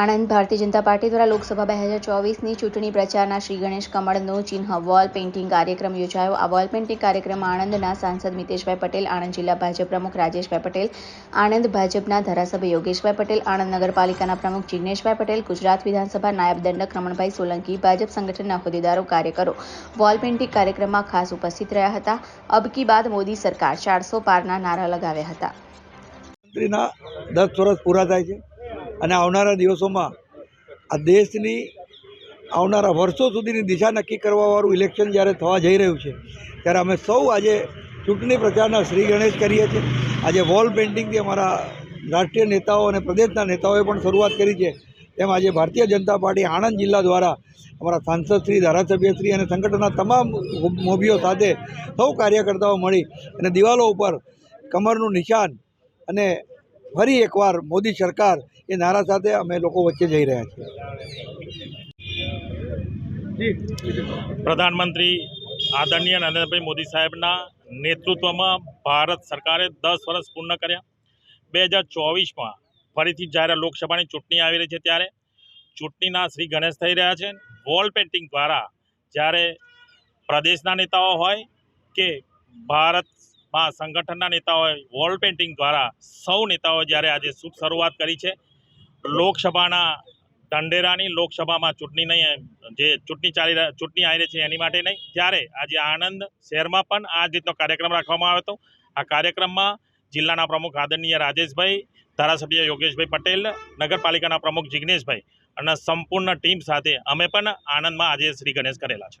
Anand Bharatiya Janata party દ્વારા લોકસભા બે હજાર ચોવીસની ચૂંટણી પ્રચારના શ્રી ગણેશ કમળનું ચિહ્ન વોલ પેઇન્ટિંગ કાર્યક્રમ યોજાયો. આ વોલ પેઇન્ટિંગ કાર્યક્રમમાં આણંદના સાંસદ મિતેશભાઈ પટેલ, આણંદ જિલ્લા ભાજપ પ્રમુખ રાજેશભાઈ પટેલ, આણંદ ભાજપના ધારાસભ્ય યોગેશભાઈ પટેલ, આણંદ નગરપાલિકાના પ્રમુખ જિગ્નેશભાઈ પટેલ, ગુજરાત વિધાનસભા નાયબ દંડક રમણભાઈ સોલંકી, ભાજપ સંગઠનના હોદ્દેદારો, કાર્યકરો વોલ પેઇન્ટિંગ કાર્યક્રમમાં ખાસ ઉપસ્થિત રહ્યા હતા. અબકી બાદ મોદી સરકાર ચારસો પારના નારા લગાવ્યા હતા. દસ વર્ષ પૂરા થાય છે. અને આવનારા દિવસોમાં આ દેશની આવનારા વર્ષો સુધીની દિશા નક્કી કરવાવાળું ઇલેક્શન જ્યારે થવા જઈ રહ્યું છે, ત્યારે અમે સૌ આજે ચૂંટણી પ્રચારના શ્રી ગણેશ કરીએ છીએ. આજે વોલ પેઇન્ટિંગથી અમારા રાષ્ટ્રીય નેતાઓ અને પ્રદેશના નેતાઓએ પણ શરૂઆત કરી છે. તેમ આજે ભારતીય જનતા પાર્ટી આણંદ જિલ્લા દ્વારા અમારા સાંસદશ્રી ધારાસભ્યશ્રી અને સંગઠનના તમામ મોભીઓ સાથે સૌ કાર્યકર્તાઓ મળી અને દિવાલો ઉપર કમરનું નિશાન અને ફરી એકવાર મોદી સરકાર એ નારા સાથે અમે લોકો વચ્ચે જઈ રહ્યા છીએ. પ્રધાનમંત્રી આદરણીય નરેન્દ્રભાઈ મોદી સાહેબના નેતૃત્વમાં ભારત સરકારે દસ વર્ષ પૂર્ણ કર્યા. બે હજાર ચોવીસમાં ફરીથી જ્યારે લોકસભાની ચૂંટણી આવી રહી છે ત્યારે ચૂંટણીના શ્રી ગણેશ થઈ રહ્યા છે. વોલ પેઇન્ટિંગ દ્વારા જ્યારે પ્રદેશના નેતાઓ હોય કે ભારતમાં સંગઠનના નેતાઓએ વોલ પેઇન્ટિંગ દ્વારા સૌ નેતાઓએ જ્યારે આજે શુભ શરૂઆત કરી છે, લોકસભાના ઢંઢેરાની લોકસભામાં ચૂંટણી નહીં, જે ચૂંટણી ચાલી ચૂંટણી આવી રહી છે એની માટે નહીં, ત્યારે આજે આણંદ શહેરમાં પણ આ રીતનો કાર્યક્રમ રાખવામાં આવ્યો હતો. આ કાર્યક્રમમાં જિલ્લાના પ્રમુખ આદરણીય રાજેશભાઈ, ધારાસભ્ય યોગેશભાઈ પટેલ, નગરપાલિકાના પ્રમુખ જિગ્નેશભાઈ અને સંપૂર્ણ ટીમ સાથે અમે પણ આણંદમાં આજે શ્રી ગણેશ કરેલા છે.